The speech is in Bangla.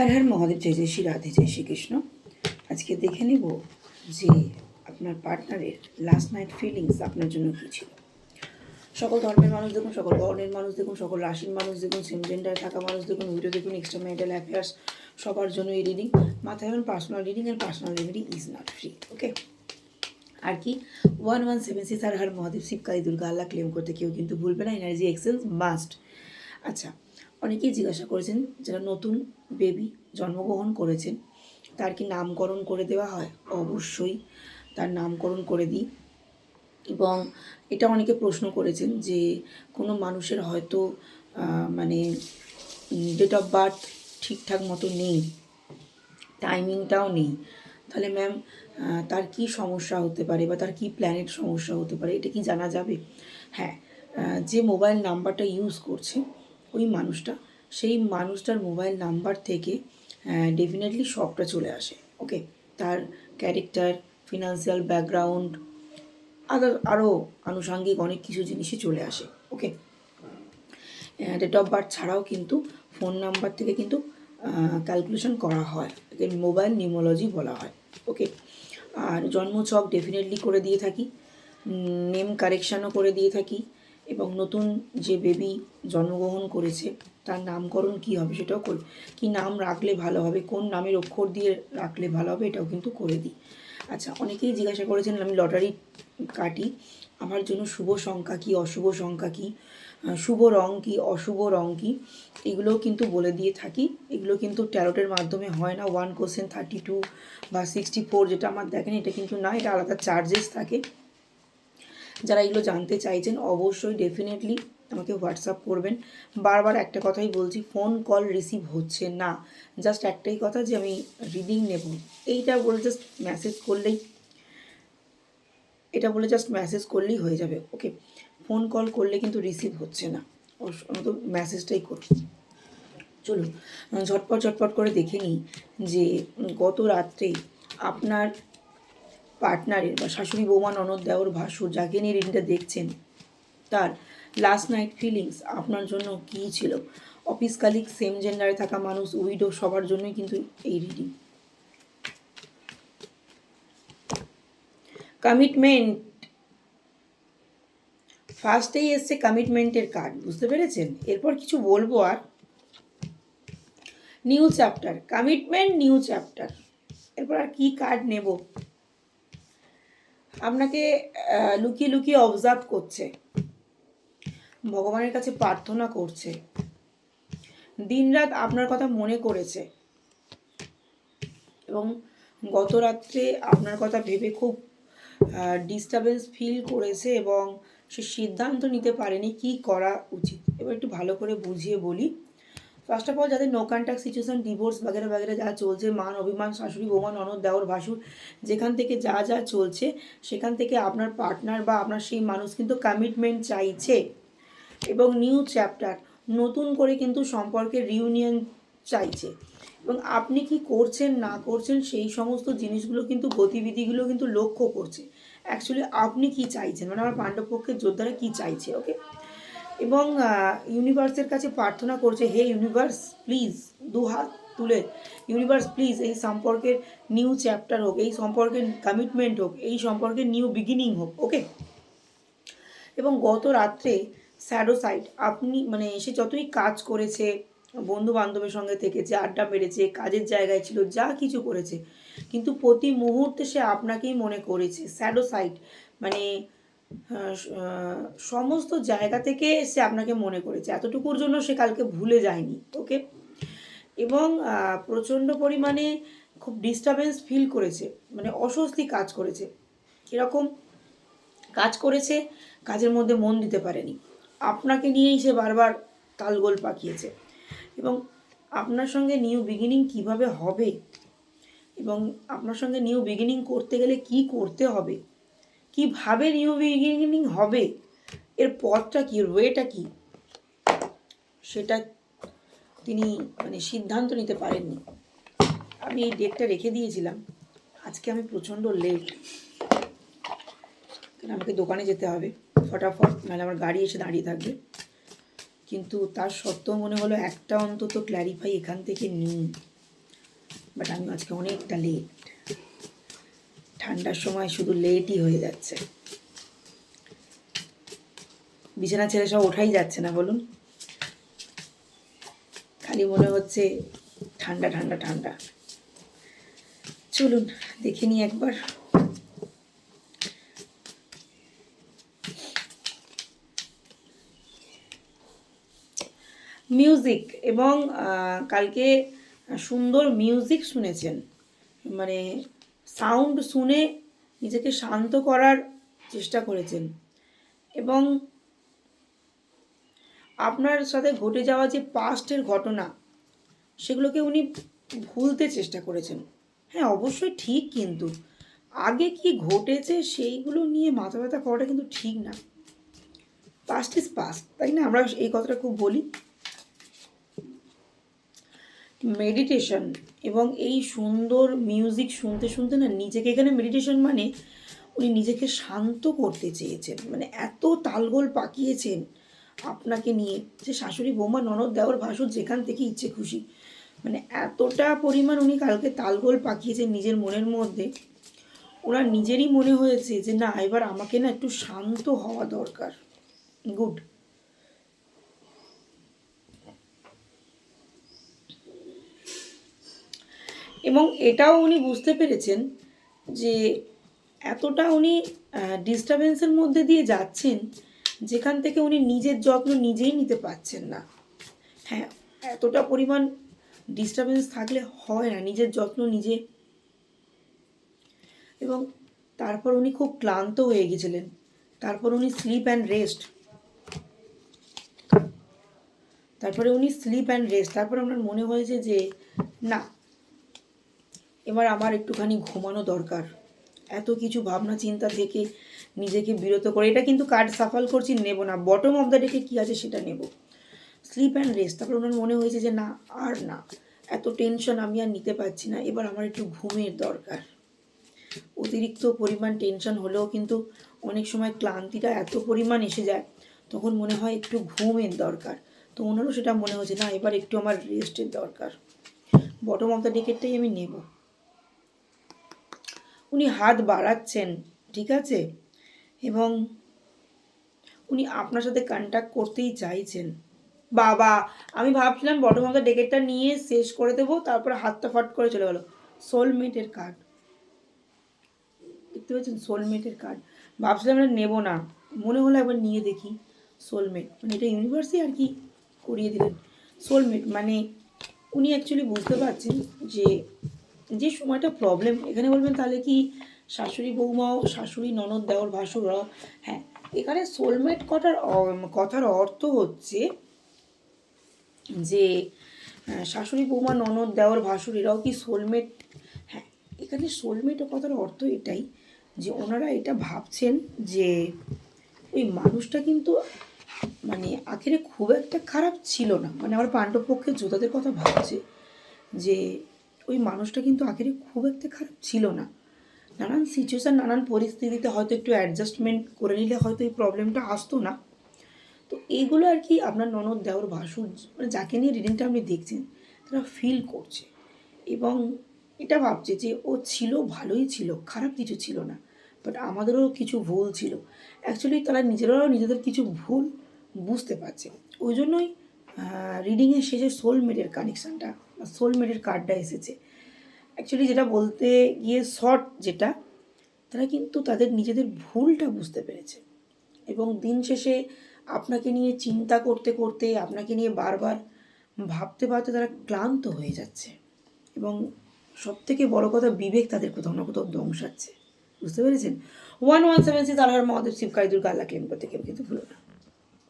হর হর মহাদেব, জয় জয় শ্রী রাধে, জয় শ্রীকৃষ্ণ আজকে দেখে নেব যে আপনার পার্টনারের লাস্ট নাইট ফিলিংস আপনার জন্য কী ছিল। সকল ধর্মের মানুষ দেখুন, সকল বর্ণের মানুষ দেখুন, সকল রাশির মানুষ দেখুন সেম জেন্ডারে থাকা মানুষ দেখুন ভিডিও দেখুন এক্সট্রা মেরিটাল অ্যাফেয়ার্স সবার জন্য এই রিডিং মাথায় হন পার্সোনাল রিডিং এর personal remedy is not free okay আর কি? ওয়ান ওয়ান সেভেন সিক্স আর হর মহাদেব, শিবকালী, দুর্গা, আল্লাহ, ক্লেম করতে কেউ কিন্তু ভুলবে না এনার্জি এক্সেন্স মাস্ট আচ্ছা অনেকেই জিজ্ঞাসা করেছেন যারা নতুন বেবি জন্মগ্রহণ করেছেন, তার কি নামকরণ করে দেওয়া হয়? অবশ্যই তার নামকরণ করে দিই। এবং এটা অনেকে প্রশ্ন করেছেন যে কোনো মানুষের হয়তো মানে ডেট অফ বার্থ ঠিকঠাক মতো নেই টাইমিংটাও নেই। তাহলে ম্যাম তার কি সমস্যা হতে পারে বা তার কি প্ল্যানেট সমস্যা হতে পারে, এটা কি জানা যাবে? হ্যাঁ যে মোবাইল নাম্বারটা ইউজ করছে ওই মানুষটা, সেই মানুষটার মোবাইল নাম্বার থেকে ডেফিনেটলি সবটা চলে আসে ওকে তার ক্যারেক্টার ফিনান্সিয়াল ব্যাকগ্রাউন্ড আদার আরও আনুষাঙ্গিক অনেক কিছু জিনিসই চলে আসে ওকে ডেট অফ বার্থ ছাড়াও কিন্তু ফোন নাম্বার থেকে কিন্তু ক্যালকুলেশন করা হয় মোবাইল নিউমোলজি বলা হয় ওকে আর জন্মছক ডেফিনেটলি করে দিয়ে থাকি নেম কারেকশানও করে দিয়ে থাকি এবং নতুন যে বেবি জন্মগ্রহণ করেছে, তার নামকরণ কী হবে সেটাও করি, কী নাম রাখলে ভালো হবে, কোন নামের অক্ষর দিয়ে রাখলে ভালো হবে এটাও কিন্তু করে দিই আচ্ছা অনেকেই জিজ্ঞাসা করেছেন আমি লটারি কাটি, আমার জন্য শুভ সংখ্যা কি, অশুভ সংখ্যা কি শুভ রং কি, অশুভ রং কি, এগুলোও কিন্তু বলে দিয়ে থাকি। এগুলো কিন্তু ট্যারোটের মাধ্যমে হয় না ওয়ান কোশ্চেন থার্টি টু বা সিক্সটি ফোর যেটা আমার দেখেন, এটা কিন্তু না, এটা আলাদা চার্জেস থাকে। যারা এগুলো জানতে চাইছেন, অবশ্যই ডেফিনেটলি আমাকে হোয়াটসঅ্যাপ করবেন। বারবার একটা কথাই বলছি ফোন কল রিসিভ হচ্ছে না। জাস্ট একটাই কথা যে আমি রিডিং নেব। এইটা বলে জাস্ট মেসেজ করলেই, এটা বলে জাস্ট মেসেজ করলেই হয়ে যাবে। ওকে ফোন কল করলে কিন্তু রিসিভ হচ্ছে না। আমি তো মেসেজটাই করুন চলুন, ঝটপট ঝটপট করে দেখে নিই যে গত রাত্রে আপনার পার্টনারের বা শাশুড়ি বৌমা ননদ দেওর ভাসুর যাকে নিয়ে রিডিংটা দেখছেন, তার লাস্ট নাইট ফিলিংস আপনার জন্য কী ছিল? অফিস কালিক সেম জেন্ডারে থাকা মানুষ উইডো সবার জন্যই কিন্তু এই রিডিং কমিটমেন্ট ফার্স্টেই এসছে কমিটমেন্টের কার্ড বুঝতে পেরেছেন? এরপর কিছু বলব আর। New chapter commitment new chapter এরপর আর কি কার্ড নেব? আপনাকে লুকিয়ে লুকিয়ে অবজার্ভ করছে। ভগবানের কাছে প্রার্থনা করছে। দিনরাত আপনার কথা মনে করেছে। এবং গত রাত্রে আপনার কথা ভেবে খুব ডিস্টারবেন্স ফিল করেছে এবং সে সিদ্ধান্ত নিতে পারেনি কি করা উচিত। এবার একটু ভালো করে বুঝিয়ে বলি। ফার্স্ট অফ অল যাদের নো কন্ট্যাক্ট সিচুয়েশন ডিভোর্স বাগেরা বাগেরা যা চলছে, মান, অভিমান, শাশুড়ি, বৌমা, ননদ, দেওর, ভাসুর, যেখান থেকে যা যা চলছে, সেখান থেকে আপনার পার্টনার বা আপনার সেই মানুষ কিন্তু কমিটমেন্ট চাইছে। এবং নিউ চ্যাপ্টার নতুন করে কিন্তু সম্পর্কের রিউনিয়ন চাইছে। এবং আপনি কি করছেন, না করছেন, সেই সমস্ত জিনিসগুলো কিন্তু, গতিবিধিগুলো কিন্তু লক্ষ্য করছে। অ্যাকচুয়ালি আপনি কি চাইছেন? মানে আমার পাণ্ডবপক্ষের যোদ্ধারা কি চাইছে? ওকে এবং ইউনিভার্সের কাছে প্রার্থনা করছে, হে ইউনিভার্স প্লিজ দু হাত তুলে ইউনিভার্স প্লিজ এই সম্পর্কের নিউ চ্যাপ্টার হোক, এই সম্পর্কের কমিটমেন্ট হোক, এই সম্পর্কের নিউ বিগিনিং হোক ওকে এবং গত রাত্রে স্যাডো সাইড, আপনি মানে সে যতই কাজ করেছে বন্ধু বান্ধবের সঙ্গে থেকেছে আড্ডা মেরেছে, কাজের জায়গায় ছিল, যা কিছু করেছে, কিন্তু প্রতি মুহূর্তে সে আপনাকেই মনে করেছে, স্যাডো সাইড মানে সমস্ত জায়গা থেকে সে আপনাকে মনে করেছে। এতটুকুর জন্য সে কালকে ভুলে যায়নি ওকে এবং প্রচণ্ড পরিমাণে খুব ডিস্টারবেন্স ফিল করেছে মানে অস্বস্তি কাজ করেছে। কীরকম কাজ করেছে, কাজের মধ্যে মন দিতে পারেনি। আপনাকে নিয়েই সে বারবার তালগোল পাকিয়েছে। এবং আপনার সঙ্গে নিউ বিগিনিং কীভাবে হবে? এবং আপনার সঙ্গে নিউ বিগিনিং করতে গেলে কি করতে হবে? কীভাবে নিউ বিগিনিং হবে? এর পথটা কি? ওয়েটা কি? সেটা তিনি মানে সিদ্ধান্ত নিতে পারেননি। আমি এই ডেটটা রেখে দিয়েছিলাম। আজকে আমি প্রচণ্ড লেট কারণ আমাকে দোকানে যেতে হবে। ফটাফট, নাহলে আমার গাড়ি এসে দাঁড়িয়ে থাকবে। কিন্তু তার সত্ত্বেও মনে হলো একটা অন্তত ক্ল্যারিফাই এখান থেকে নিই। বাট আমি আজকে অনেকটা লেট ঠান্ডার সময় শুধু লেটই হয়ে যাচ্ছে। বিছানা ছেড়ে সব ওঠাই যাচ্ছে না, বলুন। খালি মনে হচ্ছে ঠান্ডা ঠান্ডা ঠান্ডা। চলুন, দেখে নিই একবার। মিউজিক এবং কালকে সুন্দর মিউজিক শুনেছেন। মানে সাউন্ড শুনে নিজেকে শান্ত করার চেষ্টা করেছেন। এবং আপনার সাথে ঘটে যাওয়া যে পাস্টের ঘটনা, সেগুলোকে উনি ভুলতে চেষ্টা করেছেন। হ্যাঁ অবশ্যই ঠিক কিন্তু। আগে কি ঘটেছে সেইগুলো নিয়ে মাথা ব্যথা করাটা কিন্তু ঠিক না। পাস্ট ইজ পাস্ট তাই না? আমরা এই কথাটা খুব বলি। মেডিটেশন এবং এই সুন্দর মিউজিক শুনতে শুনতে না নিজেকে এখানে মেডিটেশন মানে উনি নিজেকে শান্ত করতে চেয়েছেন। মানে এত তালগোল পাকিয়েছেন আপনাকে নিয়ে যে শাশুড়ি, বৌমা, ননদ দেওয়ার ভাসুর যেখান থেকে ইচ্ছে খুশি। মানে এতটা পরিমাণ উনি কালকে তালগোল পাকিয়েছেন নিজের মনের মধ্যে। ওনার নিজেরই মনে হয়েছে যে না, এবার আমাকে না একটু শান্ত হওয়া দরকার। গুড এবং এটাও উনি বুঝতে পেরেছেন যে এতটা উনি ডিস্টারবেন্সের মধ্যে দিয়ে যাচ্ছেন, যেখান থেকে উনি নিজের যত্ন নিজেই নিতে পারছেন না। হ্যাঁ এতটা পরিমাণ ডিস্টারবেন্স থাকলে হয় না, নিজের যত্ন নিজে। এবং তারপর উনি খুব ক্লান্ত হয়ে গেছিলেন। তারপর উনি স্লিপ অ্যান্ড রেস্ট তারপরে উনি স্লিপ অ্যান্ড রেস্ট তারপর ওনার মনে হয়েছে যে, না এবার আমার একটুখানি ঘুমানো দরকার। এত কিছু ভাবনা চিন্তা থেকে নিজেকে বিরত করে, এটা কিন্তু কার্ড সাফাল করছি নেব না। বটম অফ দ্য ডেকে কী আছে সেটা নেব। স্লিপ অ্যান্ড রেস্ট তারপর ওনার মনে হয়েছে যে না, আর না। এত টেনশন আমি আর নিতে পারছি না। এবার আমার একটু ঘুমের দরকার। অতিরিক্ত পরিমাণ টেনশন হলেও কিন্তু অনেক সময় ক্লান্তিটা এত পরিমাণ এসে যায়, তখন মনে হয় একটু ঘুমের দরকার। তো ওনারও সেটা মনে হচ্ছে না, এবার একটু আমার রেস্টের দরকার। বটম অফ দ্য ডেকেটটাই আমি নেব। উনি হাত বাড়াচ্ছেন, ঠিক আছে? এবং উনি আপনার সাথে কন্ট্যাক্ট করতেই চাইছেন। বাবা, আমি ভাবছিলাম বটম ডেকেটটা নিয়ে শেষ করে দেবো, তারপরে হাতটা ফট করে চলে গেলো। সোলমেটের কার্ড দেখতে পাচ্ছেন সোলমেটের কার্ড ভাবছিলাম এটা নেব না। মনে হলো একবার নিয়ে দেখি সোলমেট মানে এটা ইউনিভার্সই আর কি করিয়ে দিলেন। সোলমেট মানে উনি অ্যাকচুয়ালি বুঝতে পারছেন যে যে সময়টা প্রবলেম এখানে বলবেন তাহলে কি শাশুড়ি বৌমাও, শাশুড়ি ননদ দেওয়ার ভাসুররাও হ্যাঁ এখানে সোলমেট কথার অ- কথার অর্থ হচ্ছে যে শাশুড়ি বৌমা, ননদ দেওয়ার ভাসুর এরাও কি সোলমেট হ্যাঁ এখানে সোলমেট কথার অর্থ এটাই যে ওনারা এটা ভাবছেন যে ওই মানুষটা কিন্তু মানে আখেরে খুব একটা খারাপ ছিল না। মানে আমার পাণ্ডবপক্ষের যোদ্ধাদের কথা ভাবছে যে ওই মানুষটা কিন্তু আখেরে খুব একটা খারাপ ছিল না। নানান সিচুয়েশান নানান পরিস্থিতিতে হয়তো একটু অ্যাডজাস্টমেন্ট করে নিলে হয়তো এই প্রবলেমটা আসতো না। তো এইগুলো আর কি আপনার ননদ দেওয়ার ভাসুর মানে যাকে নিয়ে রিডিংটা আপনি দেখছেন, তারা ফিল করছে। এবং এটা ভাবছে যে ও ছিল, ভালোই ছিল, খারাপ কিছু ছিল না। বাট আমাদেরও কিছু ভুল ছিল। অ্যাকচুয়ালি তারা নিজেরাও নিজেদের কিছু ভুল বুঝতে পারছে। ওই জন্যই রিডিংয়ের শেষে সোলমেটের কানেকশানটা বা সোলমেটের কার্ডটা এসেছে। অ্যাকচুয়ালি যেটা বলতে গিয়ে শর্ট যেটা, তারা কিন্তু তাদের নিজেদের ভুলটা বুঝতে পেরেছে। এবং দিন শেষে আপনাকে নিয়ে চিন্তা করতে করতে, আপনাকে নিয়ে বারবার ভাবতে ভাবতে তারা ক্লান্ত হয়ে যাচ্ছে। এবং সব থেকে বড় কথা, বিবেক তাদের কোথাও না কোথাও দংশাচ্ছে বুঝতে পেরেছেন? ওয়ান ওয়ান সেভেন সিক্স আলহার মহাদেব শিবকারী দুর্গা, আল্লাহ ক্লেম করতে কেউ কিন্তু ভুলো না।